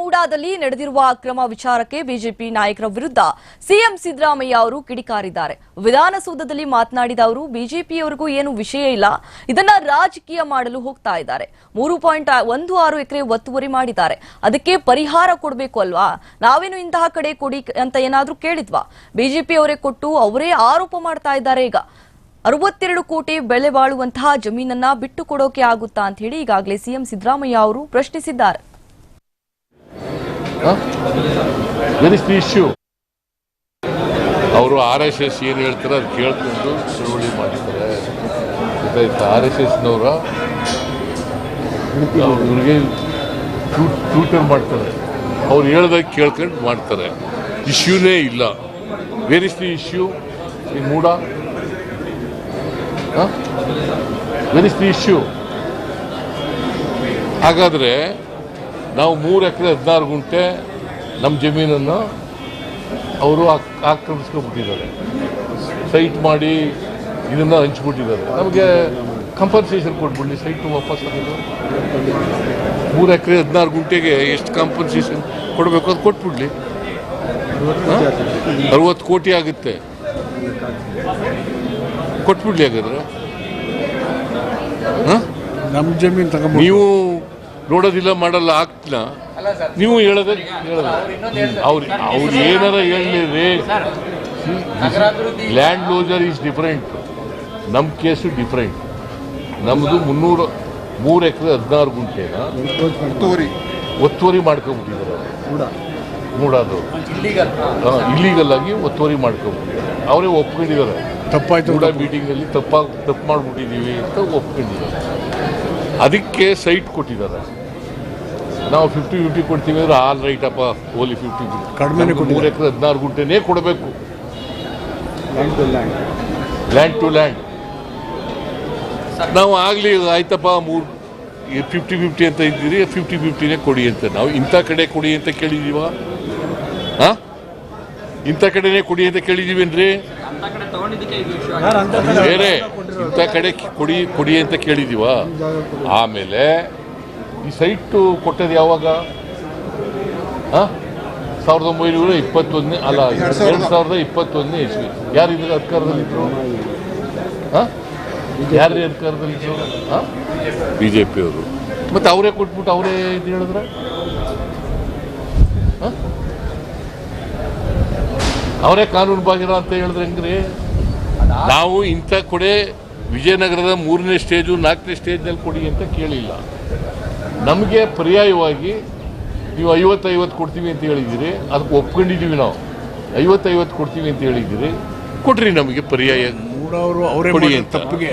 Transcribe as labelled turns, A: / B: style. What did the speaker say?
A: ಮೂಡಾದಲ್ಲಿ ನಡೆದಿರುವ ಅಕ್ರಮ ವಿಚಾರಕ್ಕೆ ಬಿಜೆಪಿ ನಾಯಕರ ವಿರುದ್ಧ ಸಿಎಂ ಸಿದ್ದರಾಮಯ್ಯ ಅವರು ಕಿಡಿಕಾರಿದ್ದಾರೆ. ವಿಧಾನಸೌಧದಲ್ಲಿ ಮಾತನಾಡಿದ ಅವರು, ಬಿಜೆಪಿಯವರಿಗೂ ಏನು ವಿಷಯ ಇಲ್ಲ. ಇದನ್ನ ರಾಜಕೀಯ ಮಾಡಲು ಹೋಗ್ತಾ ಇದ್ದಾರೆ. ಮೂರು ಪಾಯಿಂಟ್ ಒಂದು ಆರು ಎಕರೆ ಒತ್ತುವರಿ ಮಾಡಿದ್ದಾರೆ. ಅದಕ್ಕೆ ಪರಿಹಾರ ಕೊಡಬೇಕು ಅಲ್ವಾ? ನಾವೇನು ಇಂತಹ ಕಡೆ ಕೊಡಿ ಅಂತ ಏನಾದರೂ ಕೇಳಿದ್ವಾ? ಬಿಜೆಪಿಯವರೇ ಕೊಟ್ಟು ಅವರೇ ಆರೋಪ ಮಾಡ್ತಾ ಇದ್ದಾರೆ ಈಗ. ಅರವತ್ತೆರಡು ಕೋಟಿ ಬೆಲೆ ಬಾಳುವಂತಹ ಜಮೀನನ್ನ ಬಿಟ್ಟು ಕೊಡೋಕೆ ಆಗುತ್ತಾ ಅಂತ ಹೇಳಿ ಈಗಾಗಲೇ ಸಿಎಂ ಸಿದ್ದರಾಮಯ್ಯ ಅವರು ಪ್ರಶ್ನಿಸಿದ್ದಾರೆ.
B: ವೆರ್ ಇಸ್ ದಿ ಇಶ್ಯೂ ಅವರು ಆರ್ ಎಸ್ ಎಸ್ ಏನು ಹೇಳ್ತಾರೆ ಅದು ಕೇಳ್ಕೊಂಡು ಸುರುವಳಿ ಮಾಡಿದ್ದಾರೆ. ಗೊತ್ತಾಯ್ತಾ? ಆರ್ ಎಸ್ ಎಸ್ನವರ ಇವ್ರಿಗೆ ಟ್ಯೂಟರ್ ಮಾಡ್ತಾರೆ. ಅವ್ರು ಹೇಳ್ದಾಗ ಕೇಳ್ಕೊಂಡು ಮಾಡ್ತಾರೆ. ಇಶ್ಯೂನೇ ಇಲ್ಲ. ವೇರ್ ಇಸ್ ದಿ ಇಶ್ಯೂ ಈ ಮೂಡ? ವೇರ್ ಇಸ್ ದಿ ಇಶ್ಯೂ ಹಾಗಾದರೆ ನಾವು ಮೂರು ಎಕರೆ ಹದಿನಾರು ಗುಂಟೆ ನಮ್ಮ ಜಮೀನನ್ನು ಅವರು ಆಕ್- ಆಕ್ರಮಿಸ್ಕೊಂಡ್ಬಿಟ್ಟಿದ್ದಾರೆ. ಸೈಟ್ ಮಾಡಿ ಇದನ್ನು ಹಂಚ್ಬಿಟ್ಟಿದ್ದಾರೆ. ನಮಗೆ ಕಂಪನ್ಸೇಷನ್ ಕೊಟ್ಬಿಡಿ ಸೈಟ್ ವಾಪಸ್ ಆಗೋದು ಮೂರು ಎಕರೆ ಹದಿನಾರು ಗುಂಟೆಗೆ ಎಷ್ಟು ಕಾಂಪನ್ಸೇಷನ್ ಕೊಡಬೇಕು ಅದು ಕೊಟ್ಬಿಡ್ಲಿ. ಅರವತ್ತು ಕೋಟಿ ಆಗುತ್ತೆ. ಕೊಟ್ಬಿಡ್ಲಿ ಹಾಗಾದ್ರೆ.
C: ನಮ್ಮ ಜಮೀನು ತಗೊಂಡು
B: ನೀವು ನೋಡೋದಿಲ್ಲ ಮಾಡಲ್ಲ ಆಗ್ತಿಲ್ಲ. ನೀವು ಹೇಳೋದೇ ಹೇಳೋದು. ಅವ್ರು ಅವ್ರು ಏನಾರ ಹೇಳಲಿ ಲ್ಯಾಂಡ್ ಲೋಜರ್ ಈಸ್ ಡಿಫರೆಂಟ್. ನಮ್ಮ ಕೇಸು ಡಿಫರೆಂಟ್. ನಮ್ಮದು ಮುನ್ನೂರು ಮೂರು ಎಕರೆ ಹದಿನಾರು ಗುಂಟೆನ ಒತ್ತುವರಿ. ಮಾಡ್ಕೊಂಬಿಟ್ಟಿದ್ದಾರೆ ಮೂಡಾದ್ರು. ಇಲ್ಲಿಗಲ್ ಆಗಿ ಒತ್ತುವರಿ ಮಾಡ್ಕೊಂಬಿಟ್ಟಿದ್ದಾರೆ ಅವರೇ ಒಪ್ಕೊಂಡಿದ್ದಾರೆ.
C: ತಪ್ಪಾಯ್ತು.
B: ಕೂಡ ಮೀಟಿಂಗಲ್ಲಿ ತಪ್ಪಾಗಿ ತಪ್ಪು ಮಾಡಿಬಿಟ್ಟಿದ್ದೀವಿ ಅಂತ ಒಪ್ಕೊಂಡಿದ್ದಾರೆ. ಅದಕ್ಕೆ ಸೈಟ್ ಕೊಟ್ಟಿದ್ದಾರೆ. ನಾವು ಫಿಫ್ಟಿ ಫಿಫ್ಟಿ ಕೊಡ್ತೀವಿ ಅಂದ್ರೆ ಆಲ್ ರೈಟ್ ಅಪ್ಪ ಓಲಿ ಫಿಫ್ಟಿ
C: ಕಡಿಮೆ
B: ಮೂರು ಎಕರೆ ಹದಿನಾರು ಗುಂಟೆನೇ ಕೊಡಬೇಕು. ಲ್ಯಾಂಡ್ ಟು ಲ್ಯಾಂಡ್ ನಾವು ಆಗಲಿ ಆಯ್ತಪ್ಪ ಮೂರು ಫಿಫ್ಟಿ ಫಿಫ್ಟಿ ಅಂತ ಇದ್ದೀರಿ ಫಿಫ್ಟಿ ಫಿಫ್ಟಿನೇ ಕೊಡಿ ಅಂತ. ನಾವು ಇಂಥ ಕಡೆ ಕೊಡಿ ಅಂತ ಕೇಳಿದೀವ. ಹಾಂ? ಇಂಥ ಕಡೆನೇ ಕೊಡಿ ಅಂತ ಕೇಳಿದೀವೇನ್ರಿ ಬೇರೆ ಇಂಥ ಕಡೆ ಕೊಡಿ ಕೊಡಿ ಅಂತ ಕೇಳಿದೀವ. ಆಮೇಲೆ ಈ ಸೈಟು ಕೊಟ್ಟದ್ದು ಯಾವಾಗ? ಹಾಂ? ಸಾವಿರದ ಒಂಬೈನೂರ ಇಪ್ಪತ್ತೊಂದನೇ ಅಲ್ಲ ಎರಡು ಸಾವಿರದ ಇಪ್ಪತ್ತೊಂದನೇ ಇಸ್ವಿ. ಯಾರು ಇದ್ರ ಅಧಿಕಾರದಲ್ಲಿ ಯಾರು ಹಾಂ ಬಿ ಜೆ ಪಿಯವರು ಮತ್ತೆ ಅವರೇ ಕೊಟ್ಬಿಟ್ಟು ಅವರೇ ಇದು ಹೇಳಿದ್ರೆ? ಹಾಂ? ಅವರೇ ಕಾನೂನು ಬಾಹಿರ ಅಂತ ಹೇಳಿದ್ರೆ ಹೆಂಗ್ರಿ? ನಾವು ಇಂಥ ಕೊಡೆ ವಿಜಯನಗರದ ಮೂರನೇ ಸ್ಟೇಜು ನಾಲ್ಕನೇ ಸ್ಟೇಜ್ನಲ್ಲಿ ಕೊಡಿ ಅಂತ ಕೇಳಿಲ್ಲ. ನಮಗೆ ಪರ್ಯಾಯವಾಗಿ ನೀವು ಐವತ್ತೈವತ್ತು ಕೊಡ್ತೀವಿ ಅಂತ ಹೇಳಿದ್ದೀರಿ ಅದಕ್ಕೆ ಒಪ್ಕೊಂಡಿದ್ದೀವಿ ನಾವು. ಐವತ್ತೈವತ್ತು ಕೊಡ್ತೀವಿ ಅಂತ ಹೇಳಿದ್ದೀರಿ ಕೊಟ್ರಿ ನಮಗೆ ಪರ್ಯಾಯ.
C: ಮೂಡವರು ಅವರೇ ತಪ್ಪಿಗೆ.